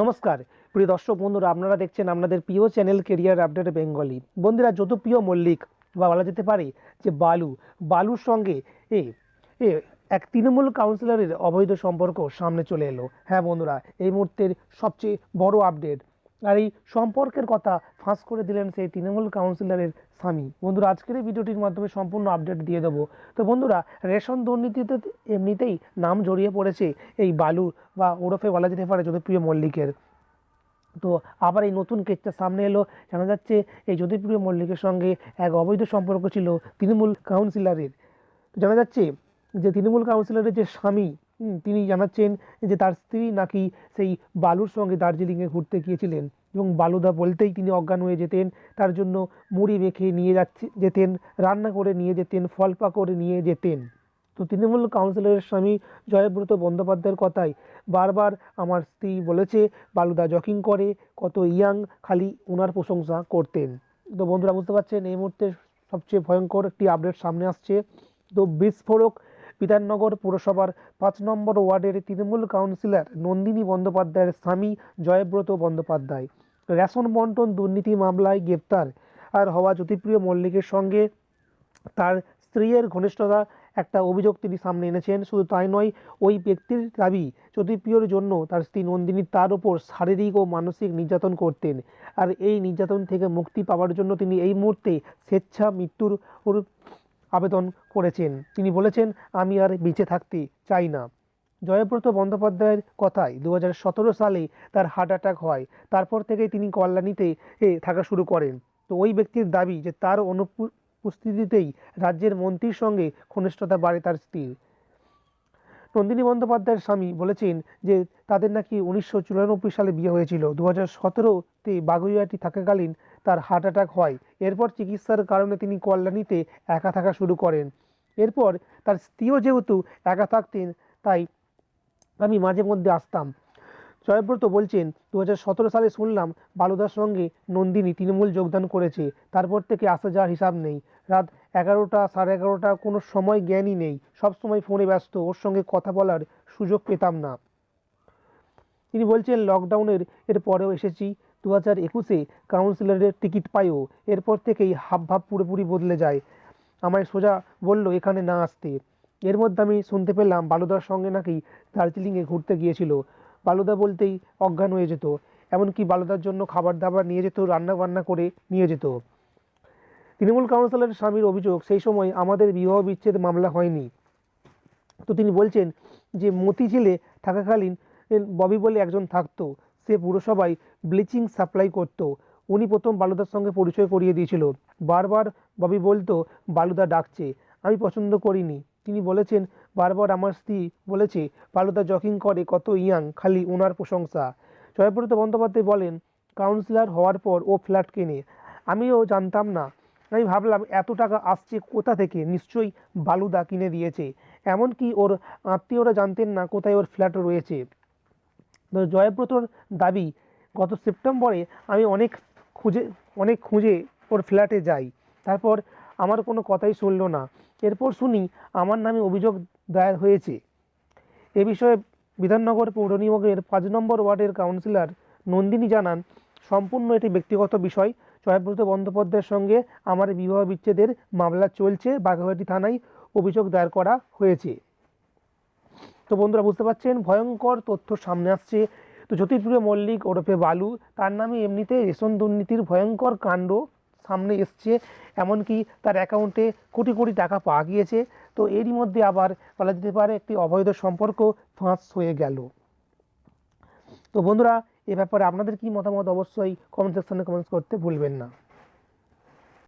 নমস্কার। প্রিয় দর্শক বন্ধুরা, আপনারা দেখছেন আপনাদের প্রিয় চ্যানেল কেরিয়ার আপডেট বেঙ্গলি বন্ধুরা, যত প্রিয় মল্লিক বা বলা যেতে পারে যে বালু, বালুর সঙ্গে এ এ, এক তৃণমূল কাউন্সিলরের অবৈধ সম্পর্ক সামনে চলে এলো। হ্যাঁ বন্ধুরা, এই মুহূর্তের সবচেয়ে বড় আপডেট আর এই সম্পর্কের কথা ফাঁস করে দিলেন সেই তৃণমূল কাউন্সিলরের স্বামী। বন্ধুরা, আজকের এই ভিডিওটির মাধ্যমে সম্পূর্ণ আপডেট দিয়ে দেবো। তো বন্ধুরা, রেশন দুর্নীতিতে এমনিতেই নাম জড়িয়ে পড়েছে এই বালু বা ওরফে বলা যেতে পারে যদুপ্রিয় মল্লিকের। তো আবার এই নতুন কেসটা সামনে এলো। জানা যাচ্ছে এই জ্যোতিপ্রিয় মল্লিকের সঙ্গে এক অবৈধ সম্পর্ক ছিল তৃণমূল কাউন্সিলরের। জানা যাচ্ছে যে তৃণমূল কাউন্সিলরের যে স্বামী তিনি জানাচ্ছেন যে তার স্ত্রী নাকি সেই বালুর সঙ্গে দার্জিলিংয়ে ঘুরতে গিয়েছিলেন এবং বালুদা বলতেই তিনি অজ্ঞান হয়ে যেতেন। তার জন্য মুড়ি মেখে নিয়ে যাচ্ছে, যেতেন, রান্না করে নিয়ে যেতেন, ফল করে নিয়ে যেতেন। তো তৃণমূল কাউন্সিলরের স্বামী জয়ব্রত বন্দ্যোপাধ্যায়ের কথায় বারবার আমার স্ত্রী বলেছে, বালুদা জকিং করে, কত ইয়াং, খালি ওনার প্রশংসা করতেন। তো বন্ধুরা, বুঝতে পারছেন, এই মুহূর্তে সবচেয়ে ভয়ঙ্কর একটি আপডেট সামনে আসছে। তো বিস্ফোরক বিধাননগর পুরসভার পাঁচ নম্বর ওয়ার্ডের তৃণমূল কাউন্সিলর নন্দিনী বন্দ্যোপাধ্যায়ের স্বামী জয়ব্রত বন্দ্যোপাধ্যায়। রেশন বন্টন দুর্নীতি মামলায় গ্রেপ্তার আর হওয়া জ্যোতিপ্রিয় মল্লিকের সঙ্গে তার স্ত্রীর ঘনিষ্ঠতা একটা অভিযোগ তিনি সামনে এনেছেন। শুধু তাই নয়, ওই ব্যক্তির দাবি জ্যোতিপ্রিয়র জন্য তার স্ত্রী নন্দিনী তার ওপর শারীরিক ও মানসিক নির্যাতন করতেন। আর এই নির্যাতন থেকে মুক্তি পাওয়ার জন্য তিনি এই মুহূর্তে স্বেচ্ছা মৃত্যুর আবেদন করেছেন। তিনি বলেছেন আমি আর বেঁচে থাকতে চাই না। জয়ব্রত বন্দ্যোপাধ্যায়ের কথায় দু হাজার সতেরো সালে তার হার্ট অ্যাটাক হয়। তারপর থেকেই তিনি কল্যাণীতে এ, থাকা শুরু করেন। তো ওই ব্যক্তির দাবি যে তার অনুপস্থিতিতেই রাজ্যের মন্ত্রীর সঙ্গে ঘনিষ্ঠতা বাড়ে তার স্ত্রীর। নন্দিনী বন্দ্যোপাধ্যায়ের স্বামী বলেছেন যে তাদের নাকি উনিশশো চুরানব্বই সালে বিয়ে হয়েছিল। দু হাজার সতেরোতে বাগুইয়াটি থাকাকালীন তার হার্ট অ্যাটাক হয়। এরপর চিকিৎসার কারণে তিনি কল্যাণীতে একা থাকা শুরু করেন। এরপর তার স্ত্রীও যেহেতু একা থাকতেন, তাই আমি মাঝে মধ্যে আসতাম। জয়ব্রত বলছেন দু হাজার সতেরো সালে শুনলাম বালুদার সঙ্গে নন্দিনী তৃণমূল যোগদান করেছে। তারপর থেকে আসা যাওয়ার হিসাব নেই। রাত এগারোটা, সাড়ে এগারোটা কোনো সময় জ্ঞানই নেই। সব সময় ফোনে ব্যস্ত। ওর সঙ্গে কথা বলার সুযোগ পেতাম না। তিনি বলছেন, লকডাউনের এর পরেও এসেছি। দু হাজার একুশে কাউন্সিলরের টিকিট পাইও। এরপর থেকেই হাবভাব পুরোপুরি বদলে যায়। আমায় সোজা বলল, এখানে না আসতে। এর মধ্যে আমি শুনতে পেলাম বালুদার সঙ্গে নাকি দার্জিলিংয়ে ঘুরতে গিয়েছিল। বালুদা বলতেই অজ্ঞান হয়ে যেত। এমনকি বালুদার জন্য খাবার দাবার নিয়ে যেত রান্না বান্না করে নিয়ে যেত। তৃণমূল কাউন্সিলরের স্বামীর অভিযোগ, সেই সময় আমাদের বিবাহ বিচ্ছেদ মামলা হয়নি। তো তিনি বলছেন যে মতিঝিলে থাকাকালীন ববি বলে একজন থাকতো। সে পুরসভায় ব্লিচিং সাপ্লাই করত। উনি প্রথম বালুদার সঙ্গে পরিচয় করিয়ে দিয়েছিল। বারবার ববি বলতো, বালুদা ডাকছে। আমি পছন্দ করিনি। তিনি বলেছেন, বারবার আমার স্ত্রী বলেছে, বালুদা জকিং করে কত ইয়াং, খালি ওনার প্রশংসা। জয়ব্রত বন্দ্যোপাধ্যায় বলেন কাউন্সিলর হওয়ার পর ও ফ্ল্যাট কেনে। আমিও জানতাম না। আমি ভাবলাম, এত টাকা আসছে কোথা থেকে? নিশ্চয়ই বালুদা কিনে দিয়েছে। এমনকি ওর আত্মীয়রা জানতেন না কোথায় ওর ফ্ল্যাট রয়েছে। তো জয়ব্রতর দাবি, গত সেপ্টেম্বরে আমি অনেক খুঁজে অনেক খুঁজে ওর ফ্ল্যাটে যাই। তারপর আমার কোনো কথাই শুনলো না। এরপর শুনি আমার নামে অভিযোগ দায়ের হয়েছে। এ বিষয়ে বিধাননগর পৌর নিগমের পাঁচ নম্বর ওয়ার্ডের কাউন্সিলর নন্দিনী জানান, সম্পূর্ণ এটি ব্যক্তিগত বিষয়। জয়ব্রত বন্দ্যোপাধ্যায়ের সঙ্গে আমার বিবাহ বিচ্ছেদের মামলা চলছে বাঘাবাটি থানায় অভিযোগ দায়ের করা হয়েছে। তো বন্ধুরা, বুঝতে পারছেন, ভয়ঙ্কর তথ্য সামনে আসছে। তো জ্যোতিপ্রিয় মল্লিক ওরফে বালু, তার নামে এমনিতে রেশন দুর্নীতির ভয়ঙ্কর কাণ্ড সামনে এসছে, এমনকি তার অ্যাকাউন্টে কোটি কোটি টাকা পাওয়া গিয়েছে। তো এরই মধ্যে আবার বলা যেতে পারে একটি অবৈধ সম্পর্ক ফাঁস হয়ে গেল। তো বন্ধুরা, এ ব্যাপারে আপনাদের কি মতামত অবশ্যই কমেন্ট সেকশনে কমেন্টস করতে ভুলবেন না।